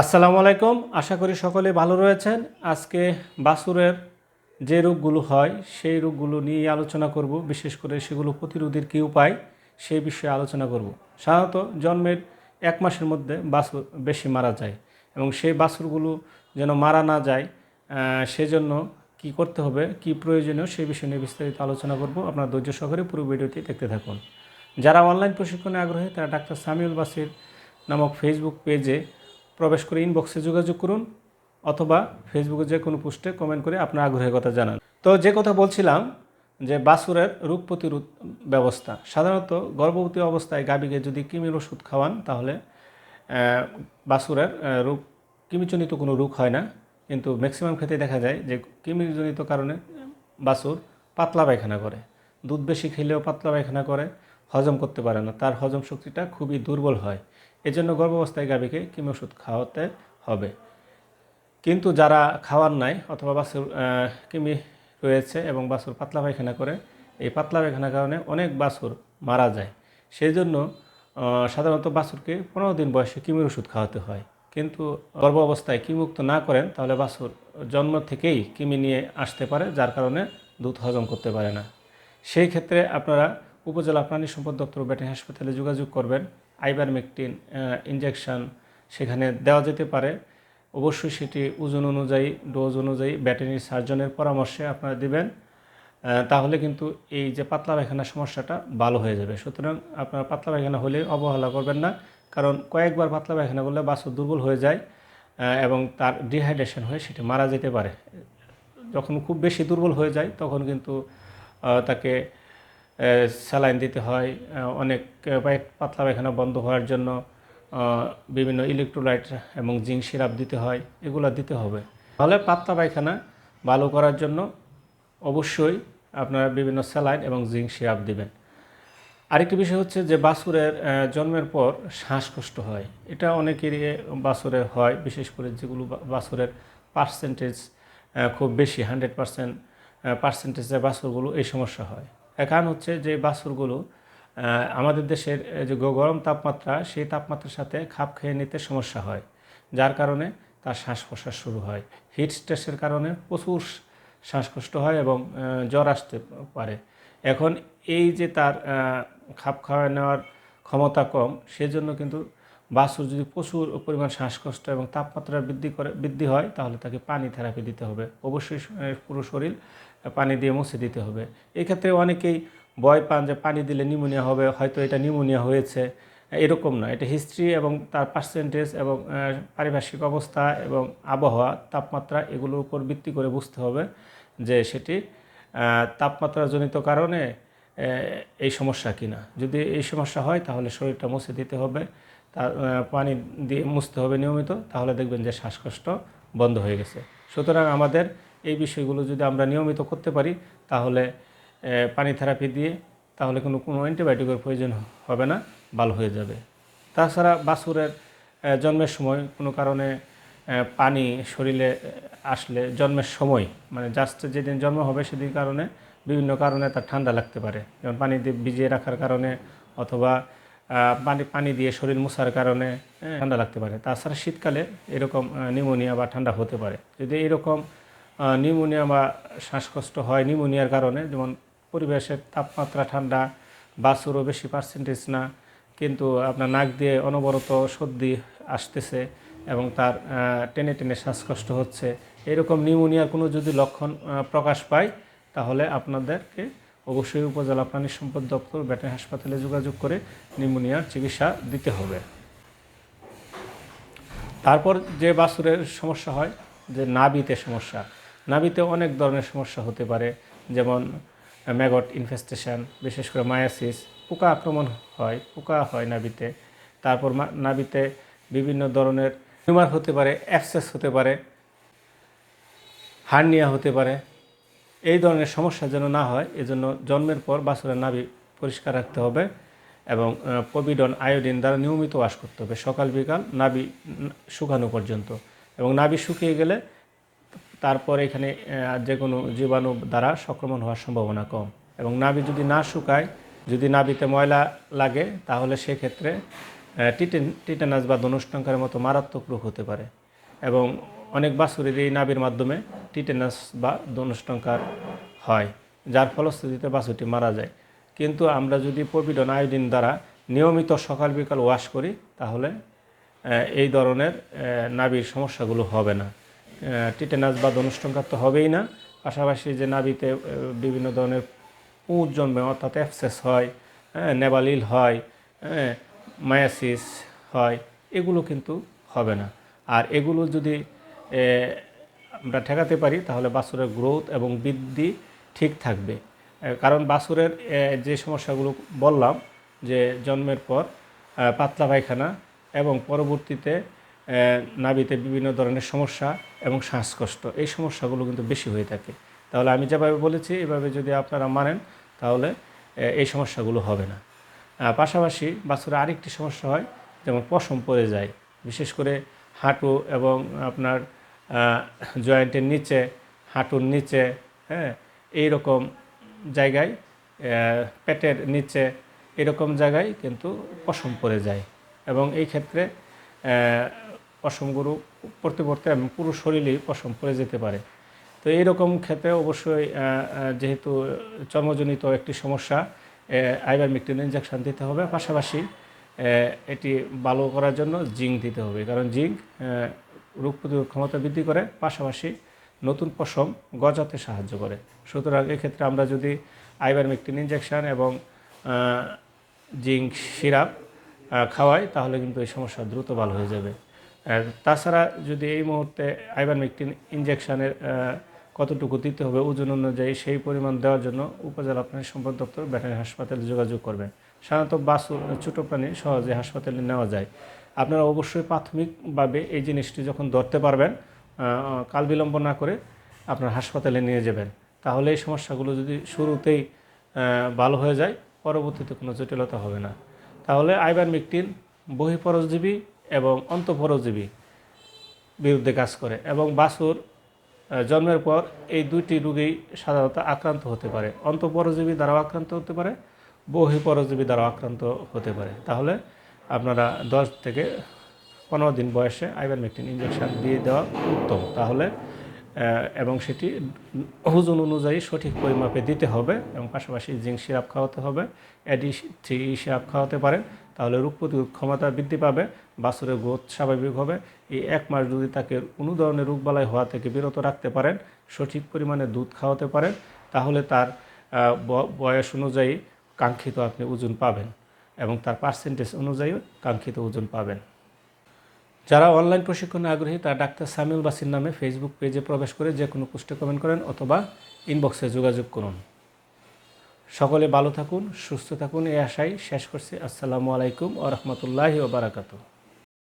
আসসালামু আলাইকুম। আশা করি সকলে ভালো রয়েছেন। আজকে বাসুরের যে রোগগুলো হয়, সেই রোগগুলো নিয়ে আলোচনা করব। বিশেষ করে সেগুলো প্রতিরোধের কী উপায় সেই বিষয়ে আলোচনা করব। সাধারণত জন্মের এক মাসের মধ্যে বাছুর বেশি মারা যায় এবং সেই বাছুরগুলো যেন মারা না যায় সেজন্য কি করতে হবে, কি প্রয়োজনীয় সেই বিষয় নিয়ে বিস্তারিত আলোচনা করব। আপনার ধৈর্য সহকারে পুরো ভিডিওটি দেখতে থাকুন। যারা অনলাইন প্রশিক্ষণে আগ্রহী, তারা ডাক্তার সামিউল বাসির নামক ফেসবুক পেজে প্রবেশ করে ইনবক্সে যোগাযোগ করুন অথবা ফেসবুকে যে কোনো পোস্টে কমেন্ট করে আপনার আগ্রহের কথা জানান। তো যে কথা বলছিলাম যে বাছুরের রোগ প্রতিরোধ ব্যবস্থা সাধারণত গর্ভবতী অবস্থায় গাভীকে যদি কৃমির ওষুধ খাওয়ান তাহলে আহ, বাছুরের রোগ কৃমিজনিত কোনো রোগ হয় না। কিন্তু ম্যাক্সিমাম ক্ষেত্রে দেখা যায় যে কৃমিজনিত কারণে বাছুর পাতলা পায়খানা করে। দুধ বেশি খেলেও পাতলা পায়খানা করে হজম করতে পারে না। তার হজম শক্তিটা খুবই দুর্বল হয়। এজন্য গর্ভাবস্থায় গাভীকে কৃমি ওষুধ খাওয়াতে হবে। কিন্তু যারা খাওয়ার নাই অথবা বাছুর কিমি রয়েছে এবং বাছুর পাতলা পায়খানা করে, এই পাতলা পায়খানার কারণে অনেক বাছুর মারা যায়। সেই জন্য সাধারণত বাছুরকে পনেরো দিন বয়সে কিমির ওষুধ খাওয়াতে হয়। কিন্তু গর্ভ অবস্থায় কৃমিমুক্ত না করেন, তাহলে বাছুর জন্ম থেকেই কিমি নিয়ে আসতে পারে, যার কারণে দুধ হজম করতে পারে না। সেই ক্ষেত্রে আপনারা উপজেলা প্রাণী সম্পদ দপ্তর ব্যাটারি হাসপাতালে যোগাযোগ করবেন। আইবারমেকটিন ইনজেকশন সেখানে দেওয়া যেতে পারে। অবশ্যই সেটি ওজন অনুযায়ী ডোজ অনুযায়ী ব্যাটারি সার্জনের পরামর্শে আপনারা দিবেন। তাহলে কিন্তু এই যে পাতলা পায়খানার সমস্যাটা ভালো হয়ে যাবে। সুতরাং আপনারা পাতলা পায়খানা হলে অবহেলা করবেন না, কারণ কয়েকবার পাতলা পায়খানা করলে বাছুর দুর্বল হয়ে যায় এবং তার ডিহাইড্রেশন হয়ে সেটি মারা যেতে পারে। যখন খুব বেশি দুর্বল হয়ে যায়, তখন কিন্তু তাকে স্যালাইন দিতে হয় অনেক পাতলা পায়খানা বন্ধ হওয়ার জন্য বিভিন্ন ইলেকট্রোলাইট এবং জিঙ্ক সিরাপ দিতে হয় এগুলো দিতে হবে। তাহলে পাতলা পায়খানা ভালো করার জন্য অবশ্যই আপনারা বিভিন্ন স্যালাইন এবং জিঙ্ক সিরাপ দিবেন। আরেকটি বিষয় হচ্ছে যে বাছুরের আহ, জন্মের পর শ্বাসকষ্ট হয়। এটা অনেকেরই বাছুরের হয় বিশেষ করে যেগুলো বা- বাছুরের পার্সেন্টেজ খুব বেশি হান্ড্রেড পার্সেন্ট পার্সেন্টেজের বাছুরগুলো এই সমস্যা হয়। কারণ হচ্ছে যে বাছুরগুলো আমাদের দেশের যে গরম তাপমাত্রা, সেই তাপমাত্রার সাথে খাপ খেয়ে নিতে সমস্যা হয়। যার কারণে তার শ্বাস প্রশ্বাস শুরু হয়। হিট স্ট্রেসের কারণে প্রচুর শ্বাসকষ্ট হয় এবং জ্বর আসতে পারে। এখন এই যে তার খাপ খাওয়া নেওয়ার ক্ষমতা কম, সেজন্য কিন্তু বাছুর যদি প্রচুর পরিমাণ শ্বাসকষ্ট এবং তাপমাত্রা বৃদ্ধি করে, বৃদ্ধি হয়, তাহলে তাকে পানি থেরাপি দিতে হবে। অবশ্যই পুরো শরীর পানি দিয়ে মুছে দিতে হবে। এক্ষেত্রে অনেকেই ভয় পান যে পানি দিলে নিউমোনিয়া হবে, হয়তো এটা নিউমোনিয়া হয়েছে। এরকম না, এটা হিস্ট্রি এবং তার পার্সেন্টেজ এবং পারিপার্শ্বিক অবস্থা এবং আবহাওয়া, তাপমাত্রা এগুলোর উপর ভিত্তি করে বুঝতে হবে যে সেটি তাপমাত্রাজনিত কারণে এই সমস্যা কিনা। যদি এই সমস্যা হয় তাহলে শরীরটা মুছে দিতে হবে তার পানি দিয়ে মুছতে হবে নিয়মিত, তাহলে দেখবেন যে শ্বাসকষ্ট বন্ধ হয়ে গেছে। সুতরাং আমাদের এই বিষয়গুলো যদি আমরা নিয়মিত করতে পারি, তাহলে পানি থেরাপি দিয়ে তাহলে কোনো কোনো অ্যান্টিবায়োটিকের প্রয়োজন হবে না, ভালো হয়ে যাবে। তাছাড়া বাছুরের জন্মের সময় কোনো কারণে পানি শরীরে আসলে জন্মের সময় মানে জাস্ট যেদিন জন্ম হবে সেদিন কারণে বিভিন্ন কারণে তার ঠান্ডা লাগতে পারে। যেমন পানি দিয়ে ভিজিয়ে রাখার কারণে অথবা পানি পানি দিয়ে শরীর মোছার কারণে ঠান্ডা লাগতে পারে। তাছাড়া শীতকালে এরকম নিউমোনিয়া বা ঠান্ডা হতে পারে। যদি এরকম নিউমোনিয়া বা শ্বাসকষ্ট হয় নিউমোনিয়ার কারণে, যেমন পরিবেশের তাপমাত্রা ঠান্ডা, বাছুরও বেশি পার্সেন্টেজ না, কিন্তু আপনার নাক দিয়ে অনবরত সর্দি আসতেছে এবং তার টেনে টেনে শ্বাসকষ্ট হচ্ছে। এরকম নিউমোনিয়ার কোনো যদি লক্ষণ প্রকাশ পায়, তাহলে আপনাদেরকে অবশ্যই উপজেলা প্রাণী সম্পদ দপ্তর, ব্যাটারি হাসপাতালে যোগাযোগ করে নিউমোনিয়ার চিকিৎসা দিতে হবে। তারপর যে বাছুরের সমস্যা হয়, যে নাবিতে সমস্যা নাবিতে অনেক ধরনের সমস্যা হতে পারে, যেমন ম্যাগট ইনফেস্টেশন বিশেষ করে মায়াসিস, পোকা আক্রমণ হয়, পোকা হয় নাবিতে তারপর নাবিতে বিভিন্ন ধরনের টিউমার হতে পারে অ্যাক্সেস হতে পারে, হার্নিয়া হতে পারে। এই ধরনের সমস্যা যেন না হয়, এজন্য জন্মের পর বাছুরের নাভি পরিষ্কার রাখতে হবে এবং পবিডন আয়োডিন দ্বারা নিয়মিত ওয়াশ করতে হবে। সকাল বিকাল নাভি শুকানো পর্যন্ত। এবং নাভি শুকিয়ে গেলে তারপর এখানে যে কোনো জীবাণু দ্বারা সংক্রমণ হওয়ার সম্ভাবনা কম। এবং নাভি যদি না শুকায়, যদি নাভিতে ময়লা লাগে, তাহলে সেক্ষেত্রে টিটেন, টিটেনাস বা ধনুষ্টঙ্কারের মতো মারাত্মক রোগ হতে পারে। এবং অনেক বাছুরের এই নাভির মাধ্যমে টিটেনাস বা ধনুষ্টঙ্কার হয়, যার ফলশ্রুতিতে বাছুরটি মারা যায়। কিন্তু আমরা যদি পবিডন আয়োডিন দ্বারা নিয়মিত সকাল বিকাল ওয়াশ করি, তাহলে এই ধরনের নাভির সমস্যাগুলো হবে না। টিটেনাস বা ধনুষ্টঙ্কার তো হবেই না। পাশাপাশি যে আহ, বিভিন্ন ধরনের পুঁজ জন্মে অর্থাৎ অ্যাপসেস হয় হ্যাঁ, নেবালিল হয় হ্যাঁ, মায়াসিস হয় এগুলো কিন্তু হবে না। আর এগুলো যদি আমরা ঠেকাতে পারি তাহলে বাছুরের গ্রোথ এবং বৃদ্ধি ঠিক থাকবে। কারণ বাছুরের যে সমস্যাগুলো বললাম যে জন্মের পর পাতলা পায়খানা এবং পরবর্তীতে এ, নাভিতে বিভিন্ন ধরনের সমস্যা এবং শ্বাসকষ্ট। এই সমস্যাগুলো কিন্তু বেশি হয়ে থাকে। তাহলে আমি যেভাবে বলেছি এভাবে যদি আপনারা মানেন তাহলে এই সমস্যাগুলো হবে না। পাশাপাশি বাছুরের আরেকটি সমস্যা হয় যেমন পশম পড়ে যায়। বিশেষ করে হাঁটু এবং আপনার জয়েন্টের নিচে হাঁটুর নিচে হ্যাঁ এই রকম জায়গায় পেটের নিচে এরকম জায়গায় কিন্তু পশম পড়ে যায়। এবং এই ক্ষেত্রে পশমগুলো পড়তে পড়তে পুরো শরীরেই পশম পড়ে যেতে পারে। তো এইরকম ক্ষেত্রে অবশ্যই যেহেতু চর্মজনিত একটি সমস্যা আইবারমিকটিন ইঞ্জেকশান দিতে হবে। পাশাপাশি এটি ভালো করার জন্য জিঙ্ক দিতে হবে। কারণ জিঙ্ক রোগ প্রতিরোধ ক্ষমতা বৃদ্ধি করে, পাশাপাশি নতুন পশম গজাতে সাহায্য করে। সুতরাং এক্ষেত্রে আমরা যদি আইবারমিকটিন ইঞ্জেকশান এবং জিঙ্ক সিরাপ খাওয়াই, তাহলে কিন্তু এই সমস্যা দ্রুত ভালো হয়ে যাবে। আর তাছাড়া যদি এই মুহূর্তে আইবারমেকটিন ইনজেকশনের কতটুকু দিতে হবে ওজন অনুযায়ী সেই পরিমাণ দেওয়ার জন্য উপজেলা প্রাণী সম্পদ দপ্তর ব্যাটারি হাসপাতালে যোগাযোগ করবেন সাধারণত বাছুর ছোটো প্রাণী সহজে হাসপাতালে নেওয়া যায়। আপনারা অবশ্যই প্রাথমিকভাবে এই জিনিসটি যখন ধরতে পারবেন কাল বিলম্ব না করে আপনার হাসপাতালে নিয়ে যাবেন। তাহলে এই সমস্যাগুলো যদি শুরুতেই ভালো হয়ে যায়, পরবর্তীতে কোনো জটিলতা হবে না। তাহলে আইবারমেকটিন বহিঃপরজীবী এবং অন্তঃপরজীবী বিরুদ্ধে কাজ করে এবং বাছুর জন্মের পর এই দুইটি রোগেই সাধারণত আক্রান্ত হতে পারে। অন্তঃপরজীবী দ্বারাও আক্রান্ত হতে পারে, বহিঃপরজীবী দ্বারাও আক্রান্ত হতে পারে। তাহলে আপনারা দশ থেকে পনেরো দিন বয়সে আইবারমেকটিন ইঞ্জেকশন দিয়ে দেওয়া উত্তম। তাহলে এবং সেটি ওজন অনুযায়ী সঠিক পরিমাপে দিতে হবে এবং পাশাপাশি জিঙ্ক সিরাপ খাওয়াতে হবে অ্যাডি থ্রি সিরাপ খাওয়াতে পারেন। তাহলে রোগ প্রতিরোধ ক্ষমতা বৃদ্ধি পাবে বাছুরের গ্রোথ স্বাভাবিক হবে। এই এক মাস যদি তাকে কোনো ধরনের রোগবালাই হওয়া থেকে বিরত রাখতে পারেন, সঠিক পরিমাণে দুধ খাওয়াতে পারেন, তাহলে তার বয়স অনুযায়ী কাঙ্ক্ষিত আপনি ওজন পাবেন এবং তার পার্সেন্টেজ অনুযায়ী কাঙ্ক্ষিত ওজন পাবেন। যারা অনলাইন প্রশিক্ষণে আগ্রহী, তারা ডাক্তার সামিউল বাসির নামে ফেসবুক পেজে প্রবেশ করে যে কোনো পোস্টে কমেন্ট করেন অথবা ইনবক্সে যোগাযোগ করুন। সকলে ভালো থাকুন সুস্থ থাকুন এই আশাই শেষ করছি। আসসালামু আলাইকুম ও রহমতুল্লাহি